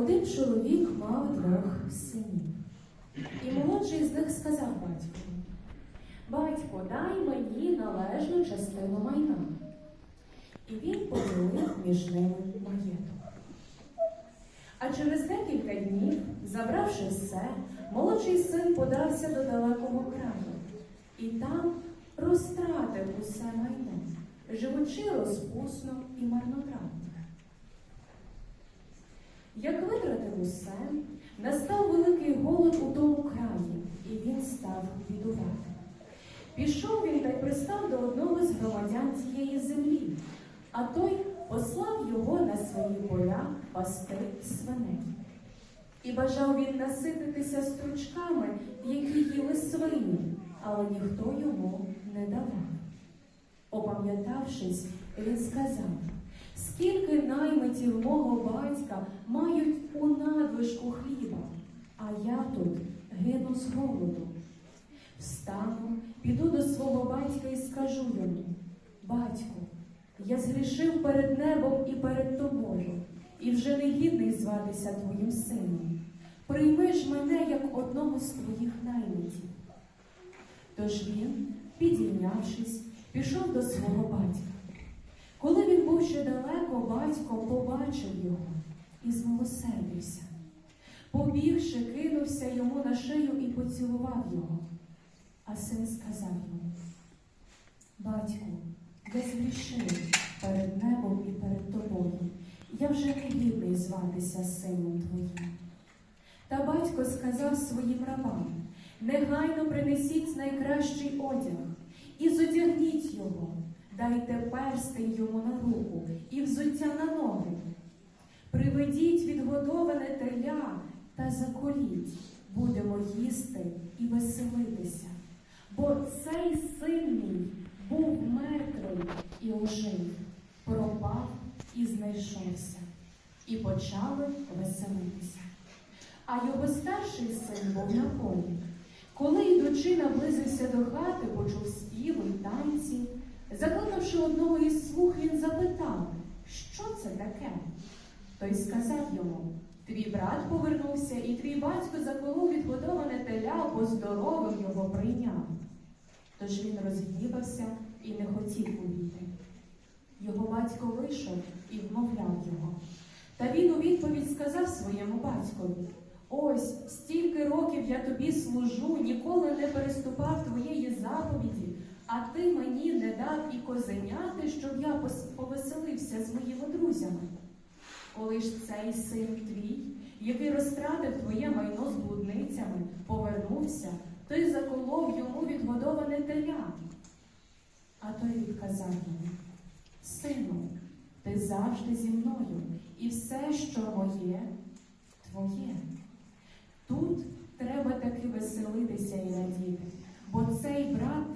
Один чоловік мав двох синів. І молодший з них сказав батькові, Батько, дай мені належну частину майна. І він поділив між ними маєток. А через декілька днів, забравши все, молодший син подався до далекого краю і там розтратив усе майно, живучи розпусно і марнотратно. Як витратив усе, настав великий голод у тому краї, і він став бідувати. Пішов він та й пристав до одного з громадян цієї землі, а той послав його на свої поля пасти свиней. І бажав він насититися стручками, які їли свині, але ніхто йому не давав. Опам'ятавшись, він сказав, скільки наймитів мого батька мають у надвишку хліба, а я тут гину з голоду. Встану, піду до свого батька і скажу йому, батьку, я згрішив перед небом і перед тобою, і вже не гідний зватися твоїм сином. Прийми ж мене як одного з твоїх наймитів. Тож він, підійнявшись, пішов до свого батька. Коли він був ще далеко, батько побачив його і змилосердився. Побігши, кинувся йому на шию і поцілував його. А син сказав йому, батьку, я згрішив перед небом і перед тобою. Я вже не гідний зватися сином твоїм. Та батько сказав своїм рабам, негайно принесіть найкращий одяг і зодягніть його, дайте перстень йому на руку і взуття на ноги. Приведіть відгодоване теля та заколіть, будемо їсти і веселитися. Бо цей сильний був мертвий і ожив, пропав і знайшовся, і почали веселитися. А його старший син був на полі. Коли, йдучи, наблизився до хати, почув співи й танці. Закликавши одного із слуг, він запитав, що це таке? Той сказав йому, твій брат повернувся, і твій батько заколов відгодоване теля, бо здоровим його прийняв. Тож він розгнівався і не хотів увійти. Його батько вийшов і вмовляв його. Та він у відповідь сказав своєму батькові: Ось стільки років я тобі служу, ніколи не переступав твоєї заповіді, а ти мені не дав і козеняти, щоб я повеселився з моїми друзями. Коли ж цей син твій, який розтратив твоє майно з блудницями, повернувся, ти заколов йому відгодоване теля. А той відказав йому, сину, ти завжди зі мною, і все, що моє, твоє. Тут треба таки веселитися і радіти, бо цей брат